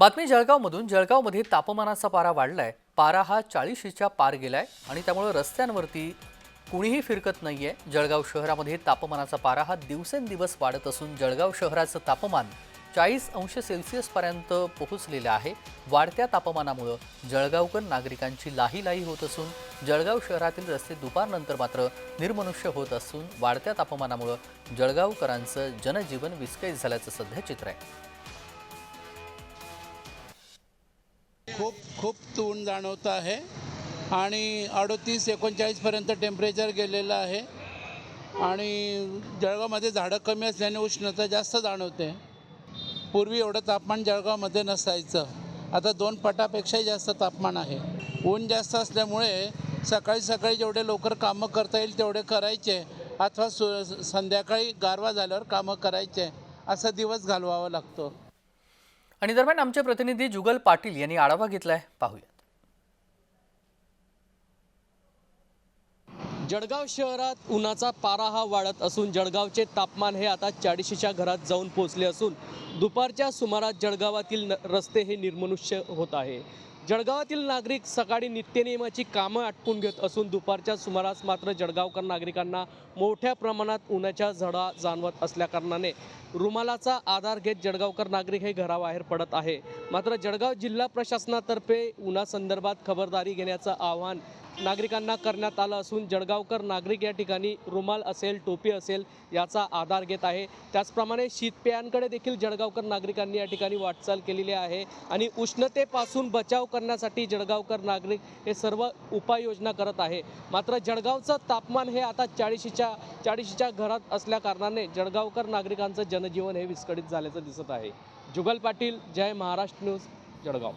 बातमी जळगावमधून. जळगावमध्ये तापमानाचा पारा वाढलाय. पारा हा चाळीशीच्या पार गेलाय आणि त्यामुळे रस्त्यांवरती कुणीही फिरकत नाहीये. जळगाव शहरामध्ये तापमानाचा पारा हा दिवसेंदिवस वाढत असून जळगाव शहराचं तापमान चाळीस अंश सेल्सिअसपर्यंत पोहोचलेलं आहे. वाढत्या तापमानामुळं जळगावकर नागरिकांची लाही लाही होत असून जळगाव शहरातील रस्ते दुपारनंतर मात्र निर्मनुष्य होत असून वाढत्या तापमानामुळं जळगावकरांचं जनजीवन विस्कळीत झाल्याचं सध्या चित्र आहे. खूप खूप ऊन जाणवतं आहे. आणि अडतीस एकोणचाळीसपर्यंत टेम्परेचर गेलेलं आहे. आणि जळगावमध्ये झाडं कमी असल्याने उष्णता जास्त जाणवते. पूर्वी एवढं तापमान जळगावमध्ये नसायचं. आता दोन पटापेक्षाही जास्त तापमान आहे. ऊन जास्त असल्यामुळे सकाळी सकाळी जेवढे लवकर कामं करता येईल तेवढे करायचे. अथवा सु संध्याकाळी गारवा झाल्यावर कामं करायचे. असा दिवस घालवावा लागतो. आणि दरम्यान आमचे प्रतिनिधी जुगल पाटील यांनी आढावा घेतलाय. पाहूयात. जळगाव शहरात उन्हाचा पारा हा वाढत असून जळगावचे तापमान हे आता चाळीशीच्या घरात जाऊन पोहोचले असून दुपारच्या सुमारास जळगावातील रस्ते हे निर्मनुष्य होत आहे. जळगावातील नागरिक सकाळी नित्यनियमाची कामं आटपून घेत असून दुपारच्या सुमारास मात्र जळगावकर नागरिकांना मोठ्या प्रमाणात उन्हाच्या झडा जाणवत असल्याकारणाने रुमालाचा आधार घेत जळगावकर नागरिक हे घराबाहेर पडत आहे. मात्र जळगाव जिल्हा प्रशासनातर्फे उन्हासंदर्भात खबरदारी घेण्याचं आवाहन नागरिकांना करण्यात आलं असून जळगावकर नागरिक या ठिकाणी रुमाल असेल टोपी असेल याचा आधार घेत आहे. त्याचप्रमाणे शीतपेयांकडे देखील जळगावकर नागरिकांनी या ठिकाणी वाटचाल केलेली आहे आणि उष्णतेपासून बचाव करण्यासाठी जळगावकर नागरिक हे सर्व उपाययोजना करत आहे. मात्र जळगावचं तापमान हे आता चाळीशीच्या चाळीशीच्या घरात असल्याकारणाने जळगावकर नागरिकांचं जनजीवन हे विस्कळीत झाल्याचं दिसत आहे. जुगल पाटील जय महाराष्ट्र न्यूज जळगाव.